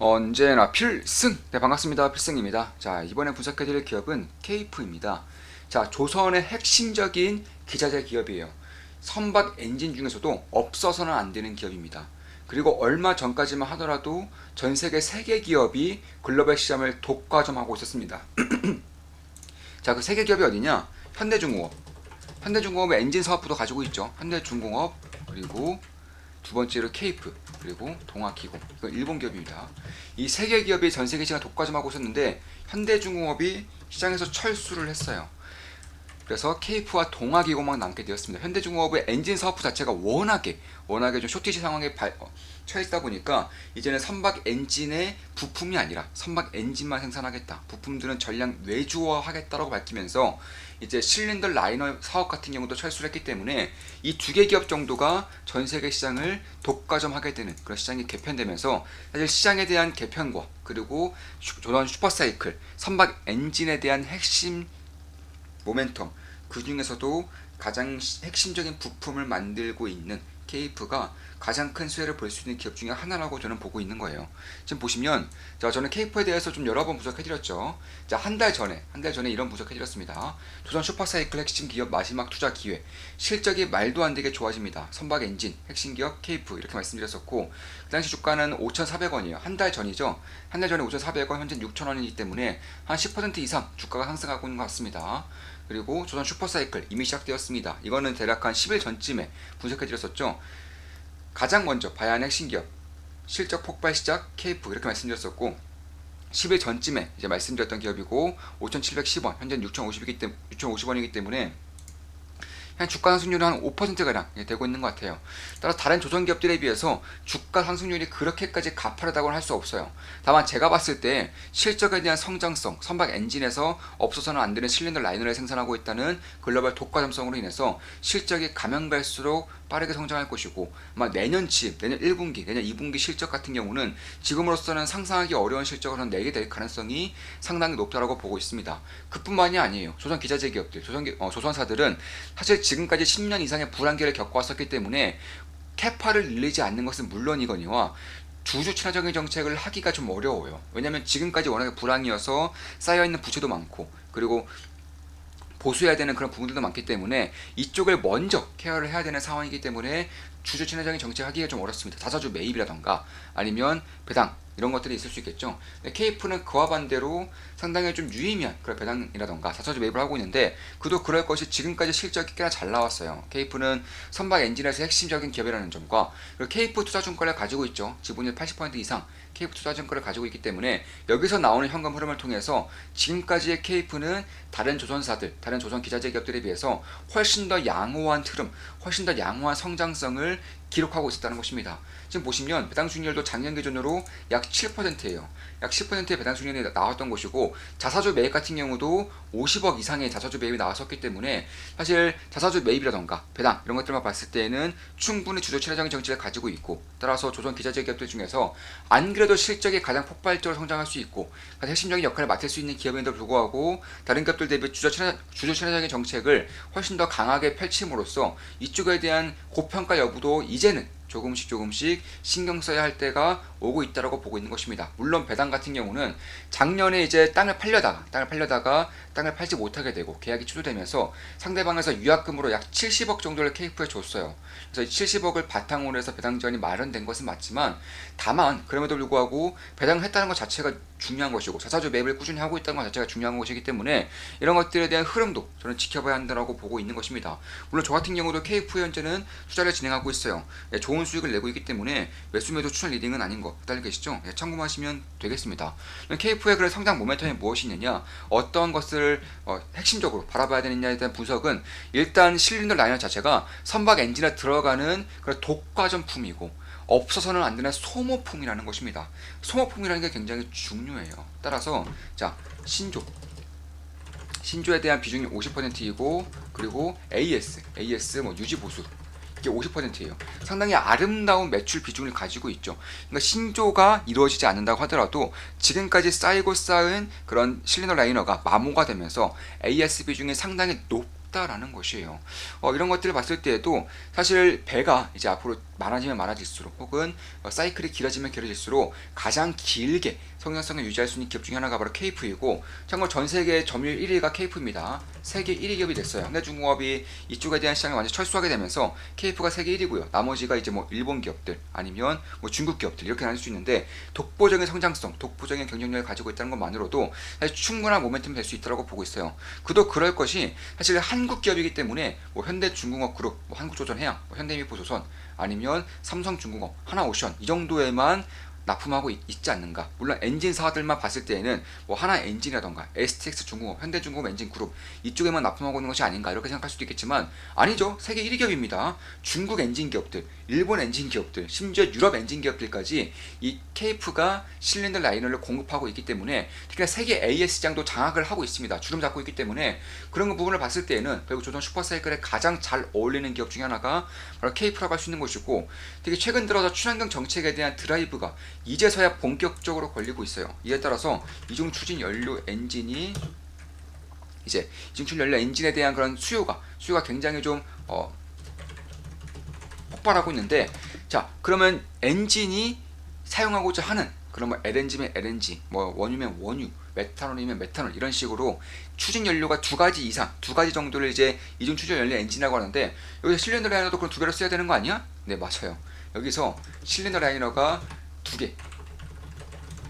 언제나 필승! 네, 반갑습니다. 필승입니다. 자, 이번에 분석해드릴 기업은 케이프입니다. 자, 조선의 핵심적인 기자재 기업이에요. 선박 엔진 중에서도 없어서는 안 되는 기업입니다. 그리고 얼마 전까지만 하더라도 전 세계 세계 기업이 글로벌 시장을 독과점하고 있었습니다. 자, 그 세계 기업이 어디냐? 현대중공업. 현대중공업의 엔진 사업부도 가지고 있죠. 현대중공업 그리고 두 번째로 케이프 그리고 동아기공 이건 일본 기업입니다. 이 세 개 기업이 전 세계 시장 독과점하고 있었는데 현대중공업이 시장에서 철수를 했어요. 그래서 케이프와 동아기공만 남게 되었습니다. 현대중공업의 엔진 사업부 자체가 워낙에 워낙에 좀 쇼티지 상황에 발, 어, 처했다 보니까 이제는 선박 엔진의 부품이 아니라 선박 엔진만 생산하겠다. 부품들은 전량 외주화하겠다라고 밝히면서 이제 실린더 라이너 사업 같은 경우도 철수를 했기 때문에 이 두 개 기업 정도가 전 세계 시장을 독과점하게 되는 그런 시장이 개편되면서 사실 시장에 대한 개편과 그리고 슈- 조던 슈퍼사이클 선박 엔진에 대한 핵심 모멘텀 그 중에서도 가장 시- 핵심적인 부품을 만들고 있는 케이프가 가장 큰 수혜를 볼 수 있는 기업 중에 하나라고 저는 보고 있는 거예요. 지금 보시면 자 저는 케이프에 대해서 좀 여러 번 분석해드렸죠. 자한 달 전에 한 달 전에 이런 분석해드렸습니다. 조선 슈퍼사이클 핵심 기업 마지막 투자 기회 실적이 말도 안 되게 좋아집니다. 선박 엔진 핵심 기업 케이프 이렇게 말씀드렸었고 그 당시 주가는 5,400원이에요. 한 달 전이죠. 한 달 전에 5,400원 현재 6,000원이기 때문에 한 10% 이상 주가가 상승하고 있는 것 같습니다. 그리고 조선 슈퍼사이클 이미 시작되었습니다. 이거는 대략 한 10일 전쯤에 분석해드렸었죠. 가장 먼저 봐야 하는 핵심 기업 실적 폭발 시작 케이프 이렇게 말씀드렸었고 10일 전쯤에 이제 말씀드렸던 기업이고 5,710원 현재 6,050이기 때문에 6,050원이기 때문에 한 주가 상승률은 한 5%가량 되고 있는 것 같아요. 따라 다른 조선 기업들에 비해서 주가 상승률이 그렇게까지 가파르다고는 할 수 없어요. 다만 제가 봤을 때 실적에 대한 성장성, 선박 엔진에서 없어서는 안 되는 실린더 라이너를 생산하고 있다는 글로벌 독과점성으로 인해서 실적이 가면 갈수록 빠르게 성장할 것이고 아마 내년쯤, 내년 1분기, 내년 2분기 실적 같은 경우는 지금으로서는 상상하기 어려운 실적을 한 내게 될 가능성이 상당히 높다라고 보고 있습니다. 그뿐만이 아니에요. 조선 기자재 기업들, 조선 기- 어, 조선사들은 사실 지금까지 10년 이상의 불안기를 겪어왔었기 때문에 캐파를 늘리지 않는 것은 물론이거니와 주주 친화적인 정책을 하기가 좀 어려워요. 왜냐하면 지금까지 워낙에 불황이어서 쌓여있는 부채도 많고 그리고 보수해야 되는 그런 부분들도 많기 때문에 이쪽을 먼저 케어를 해야 되는 상황이기 때문에 주주 친화적인 정책을 하기가 좀 어렵습니다. 자사주 매입이라던가 아니면 배당 이런 것들이 있을 수 있겠죠. 케이프는 그와 반대로 상당히 좀 유의미한 그런 배당이라던가 자사주 매입을 하고 있는데 그도 그럴 것이 지금까지 실적이 꽤나 잘 나왔어요. 케이프는 선박 엔진에서 핵심적인 기업이라는 점과 그리고 케이프 투자증권을 가지고 있죠. 지분율 80% 이상 케이프 투자증권을 가지고 있기 때문에 여기서 나오는 현금 흐름을 통해서 지금까지의 케이프는 다른 조선사들, 다른 조선 기자재 기업들에 비해서 훨씬 더 양호한 흐름, 훨씬 더 양호한 성장성을 기록하고 있었다는 것입니다. 지금 보시면 배당 수익률도 작년 기준으로 약 7%예요. 약 10%의 배당 수익률이 나왔던 것이고 자사주 매입 같은 경우도 50억 이상의 자사주 매입이 나왔었기 때문에 사실 자사주 매입이라던가 배당 이런 것들만 봤을 때는 충분히 주주 친화적인 정책을 가지고 있고 따라서 조선 기자재 기업들 중에서 안 그래도 실적이 가장 폭발적으로 성장할 수 있고 가장 핵심적인 역할을 맡을 수 있는 기업인데도 불구하고 다른 기업들 대비 주주 친화 주주 친화적인 정책을 훨씬 더 강하게 펼침으로써 이쪽에 대한 고평가 여부도 이 제는 조금씩 조금씩 신경 써야 할 때가 오고 있다라고 보고 있는 것입니다. 물론 배당 같은 경우는 작년에 이제 땅을 팔려다가 땅을 팔려다가 땅을 팔지 못하게 되고 계약이 취소되면서 상대방에서 유약금으로 약 70억 정도를 케이프에 줬어요. 그래서 이 70억을 바탕으로 해서 배당 지원이 마련된 것은 맞지만 다만 그럼에도 불구하고 배당을 했다는 것 자체가 중요한 것이고 자사주 매입을 꾸준히 하고 있다는 것 자체가 중요한 것이기 때문에 이런 것들에 대한 흐름도 저는 지켜봐야 한다고 보고 있는 것입니다. 물론 저 같은 경우도 케이프 현재는 투자를 진행하고 있어요. 예, 좋은 수익을 내고 있기 때문에 매수 매도 추천 리딩은 아닌 거 알고 계시죠? 예, 참고하시면 되겠습니다. 케이프의 그런 성장 모멘텀이 무엇이 있느냐, 어떤 것을 어, 핵심적으로 바라봐야 되느냐에 대한 분석은 일단 실린더 라이너 자체가 선박 엔진에 들어가는 그런 독과점품이고 없어서는 안 되는 소모품이라는 것입니다. 소모품이라는 게 굉장히 중요해요. 따라서 자 신조 신조에 대한 비중이 50%이고 그리고 AS AS 뭐 유지 보수 이게 50%예요. 상당히 아름다운 매출 비중을 가지고 있죠. 그러니까 신조가 이루어지지 않는다고 하더라도 지금까지 쌓이고 쌓은 그런 실리너 라이너가 마모가 되면서 AS 비중이 상당히 높 없다라는 것이에요. 어, 이런 것들을 봤을 때에도 사실 배가 이제 앞으로 많아지면 많아질수록 혹은 어, 사이클이 길어지면 길어질수록 가장 길게 성장성을 유지할 수 있는 기업 중에 하나가 바로 KF이고 참고로 전 세계 점유율 1위가 KF입니다. 세계 1위 기업이 됐어요. 현대중공업이 이쪽에 대한 시장을 완전 철수하게 되면서 KF가 세계 1위고요. 나머지가 이제 뭐 일본 기업들 아니면 뭐 중국 기업들 이렇게 나눌 수 있는데 독보적인 성장성, 독보적인 경쟁력을 가지고 있다는 것만으로도 사실 충분한 모멘텀이 될 수 있다고 보고 있어요. 그도 그럴 것이 사실 한국 기업이기 때문에 뭐 현대중공업 그룹, 뭐 한국조선해양, 뭐 현대미포조선 아니면 삼성중공업, 하나오션 이 정도에만 납품하고 있, 지 않는가. 물론 엔진사들만 봤을 때에는 뭐 하나 엔진이라던가 STX 중공업, 현대중공업 엔진 그룹 이쪽에만 납품하고 있는 것이 아닌가 이렇게 생각할 수도 있겠지만 아니죠. 세계 1위 기업입니다. 중국 엔진 기업들, 일본 엔진 기업들, 심지어 유럽 엔진 기업들까지 이 KF가 실린더 라이너를 공급하고 있기 때문에 특히나 세계 AS 시장도 장악을 하고 있습니다. 주름 잡고 있기 때문에 그런 부분을 봤을 때에는 결국 조선 슈퍼사이클에 가장 잘 어울리는 기업 중에 하나가 바로 KF라고 할 수 있는 것이고 되게 최근 들어서 친환경 정책에 대한 드라이브가 이제서야 본격적으로 걸리고 있어요. 이에 따라서 이중 추진 연료 엔진이 이제 이중 추진 연료 엔진에 대한 그런 수요가 수요가 굉장히 좀 어, 폭발하고 있는데 자 그러면 엔진이 사용하고자 하는 그런 뭐 LNG면 LNG, 뭐 원유면 원유, 메탄올이면 메탄올 이런 식으로 추진 연료가 두 가지 이상, 두 가지 정도를 이제 이중 추진 연료 엔진이라고 하는데 여기서 실린더 라이너도 그럼 두 개로 써야 되는 거 아니야? 네 맞아요. 여기서 실린더 라이너가 두 개,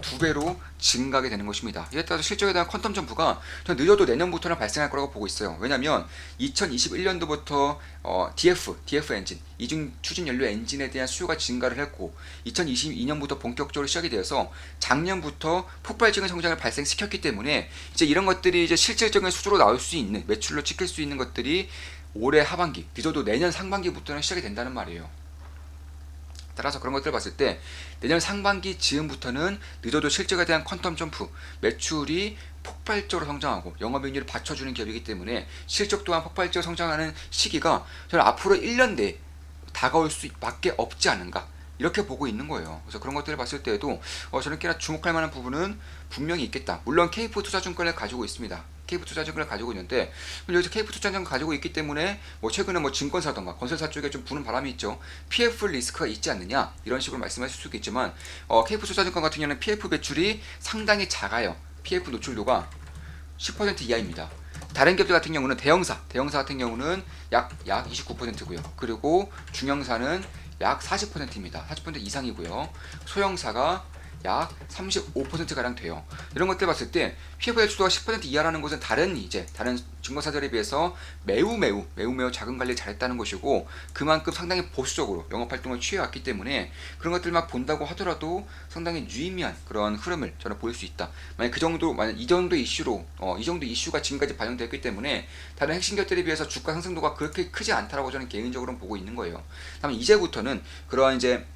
두 배로 증가하게 되는 것입니다. 이에 따라서 실적에 대한 퀀텀 점프가 전 늦어도 내년부터는 발생할 거라고 보고 있어요. 왜냐하면 2021년도부터 어, DF, DF 엔진, 이중 추진 연료 엔진에 대한 수요가 증가를 했고 2022년부터 본격적으로 시작이 되어서 작년부터 폭발적인 성장을 발생시켰기 때문에 이제 이런 것들이 이제 실질적인 수주로 나올 수 있는 매출로 찍힐 수 있는 것들이 올해 하반기, 늦어도 내년 상반기부터는 시작이 된다는 말이에요. 따라서 그런 것들을 봤을 때 내년 상반기 즈음부터는 늦어도 실적에 대한 퀀텀 점프, 매출이 폭발적으로 성장하고 영업이익률을 받쳐주는 기업이기 때문에 실적 또한 폭발적으로 성장하는 시기가 저는 앞으로 1년 내에 다가올 수밖에 없지 않은가 이렇게 보고 있는 거예요. 그래서 그런 것들을 봤을 때에도 어, 저는 꽤나 주목할 만한 부분은 분명히 있겠다. 물론 K4 투자증권을 가지고 있습니다. KF 투자증권을 가지고 있는데 여기서 KF 투자증권 가지고 있기 때문에 뭐 최근에 뭐 증권사던가 건설사 쪽에 좀 부는 바람이 있죠. PF 리스크가 있지 않느냐 이런 식으로 말씀하실 수 있겠지만 어, KF 투자증권 같은 경우는 PF 배출이 상당히 작아요. PF 노출도가 10% 이하입니다. 다른 기업들 같은 경우는 대형사, 대형사 같은 경우는 약 약 29%고요. 그리고 중형사는 약 40%입니다. 40% 이상이고요. 소형사가 약 35%가량 돼요. 이런 것들 봤을 때 PF 배출도가 10% 이하라는 것은 다른 이제 다른 증권사들에 비해서 매우 매우 매우 매우 작은 관리 잘했다는 것이고 그만큼 상당히 보수적으로 영업 활동을 취해왔기 때문에 그런 것들만 본다고 하더라도 상당히 유의미한 그런 흐름을 저는 보일 수 있다. 만약 그 정도 만약 이 정도 이슈로 어, 이 정도 이슈가 지금까지 반영됐기 때문에 다른 핵심 기업들에 비해서 주가 상승도가 그렇게 크지 않다라고 저는 개인적으로 보고 있는 거예요. 다만 이제부터는 그러한 이제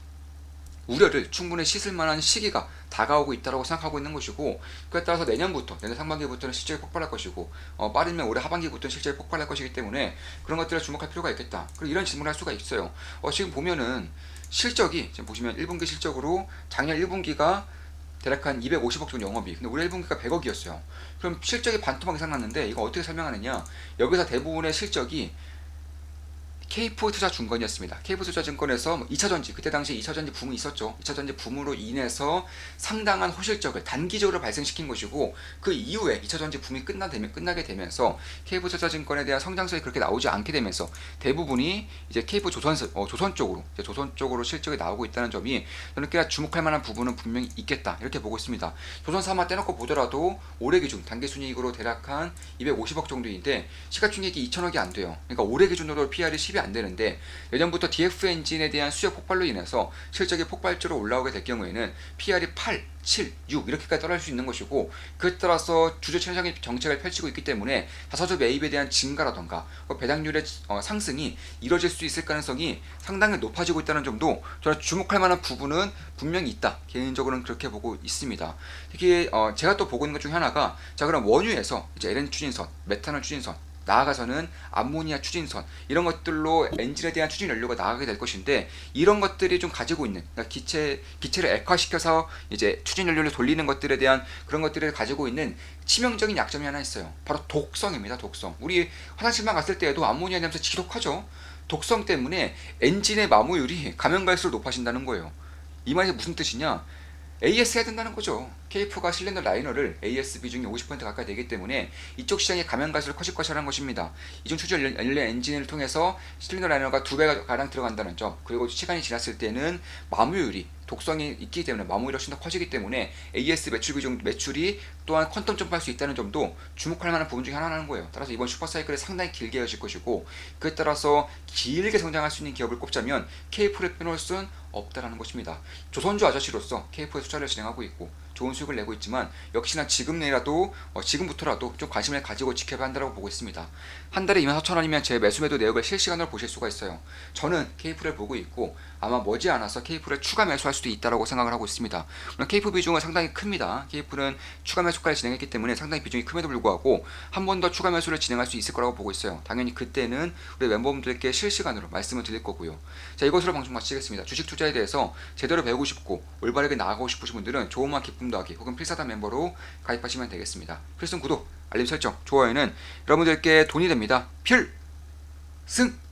우려를 충분히 씻을 만한 시기가 다가오고 있다고 생각하고 있는 것이고 그에 따라서 내년부터 내년 상반기부터는 실적이 폭발할 것이고 어, 빠르면 올해 하반기부터는 실적이 폭발할 것이기 때문에 그런 것들을 주목할 필요가 있겠다. 그리고 이런 질문을 할 수가 있어요. 어, 지금 보면은 실적이 지금 보시면 1분기 실적으로 작년 1분기가 대략 한 250억 정도 영업이익. 근데 올해 1분기가 100억이었어요. 그럼 실적이 반토막 이상 났는데 이거 어떻게 설명하느냐? 여기서 대부분의 실적이 K4 투자 증권이었습니다. K4 투자 증권에서 2차전지 그때 당시에 2차전지 붐이 있었죠. 2차전지 붐으로 인해서 상당한 호실적을 단기적으로 발생시킨 것이고 그 이후에 2차전지 붐이 끝나 되면 끝나게 되면서 K4 투자 증권에 대한 성장성이 그렇게 나오지 않게 되면서 대부분이 이제 K4 조선 어, 조선 쪽으로 조선 쪽으로 실적이 나오고 있다는 점이 저는 꽤나 주목할 만한 부분은 분명히 있겠다 이렇게 보고 있습니다. 조선사만 떼놓고 보더라도 올해 기준 단기 순이익으로 대략 한 250억 정도인데 시가총액이 2천억이 안 돼요. 그러니까 올해 기준으로 PR이 10이 안 되는데 예전부터 DF 엔진에 대한 수요 폭발로 인해서 실적이 폭발적으로 올라오게 될 경우에는 PR이 8, 7, 6 이렇게까지 떨어질 수 있는 것이고 그에 따라서 주주 천장의 정책을 펼치고 있기 때문에 다서주 매입에 대한 증가라던가 배당률의 어, 상승이 이뤄질 수 있을 가능성이 상당히 높아지고 있다는 점도 저는 주목할 만한 부분은 분명히 있다. 개인적으로는 그렇게 보고 있습니다. 특히 어, 제가 또 보고 있는 것 중에 하나가 자 그럼 원유에서 이제 LN 추진선, 메탄올 추진선 나아가서는 암모니아 추진선 이런 것들로 엔진에 대한 추진 연료가 나가게 될 것인데 이런 것들이 좀 가지고 있는 그러니까 기체 기체를 액화시켜서 이제 추진 연료를 돌리는 것들에 대한 그런 것들을 가지고 있는 치명적인 약점이 하나 있어요. 바로 독성입니다. 독성. 우리 화장실만 갔을 때에도 암모니아 냄새 지독하죠. 독성 때문에 엔진의 마모율이 가면 갈수록 높아진다는 거예요. 이 말이 무슨 뜻이냐? AS 해야 된다는 거죠. K4가 실린더 라이너를 AS 비중이 50% 가까이 되기 때문에 이쪽 시장이 가면 갈수록 커질 것이라는 것입니다. 이중 추진 연료- 엔진을 통해서 실린더 라이너가 두 배가 가량 들어간다는 점, 그리고 시간이 지났을 때는 마모율이 독성이 있기 때문에 마모율이 훨씬 더 커지기 때문에 AS 매출 비중 매출이 또한 퀀텀 점프할 수 있다는 점도 주목할 만한 부분 중에 하나라는 거예요. 따라서 이번 슈퍼 사이클이 상당히 길게 이어질 것이고 그에 따라서 길게 성장할 수 있는 기업을 꼽자면 K4를 빼놓을 수는 없다라는 것입니다. 조선주 아저씨로서 K4의 투자를 진행하고 있고 좋은 수익을 내고 있지만 역시나 지금 내라도 어, 지금부터라도 좀 관심을 가지고 지켜봐야 한다고 보고 있습니다. 한 달에 2만 4천 원이면 제 매수매도 내역을 실시간으로 보실 수가 있어요. 저는 K4를 보고 있고 아마 머지않아서 K4를 추가 매수할 수도 있다고 생각을 하고 있습니다. K4 비중은 상당히 큽니다. K4는 추가 매수까지 진행했기 때문에 상당히 비중이 큼에도 불구하고 한 번 더 추가 매수를 진행할 수 있을 거라고 보고 있어요. 당연히 그때는 우리 멤버분들께 실시간으로 말씀을 드릴 거고요. 자 이것으로 방송 마치겠습니다. 주식 투자에 대해서 제대로 배우고 싶고 올바르게 나아가고 싶으신 분들은 좋은만 기쁨 더하기 혹은 필사단 멤버로 가입하시면 되겠습니다. 필승 구독, 알림 설정, 좋아요는 여러분들께 돈이 됩니다. 필승!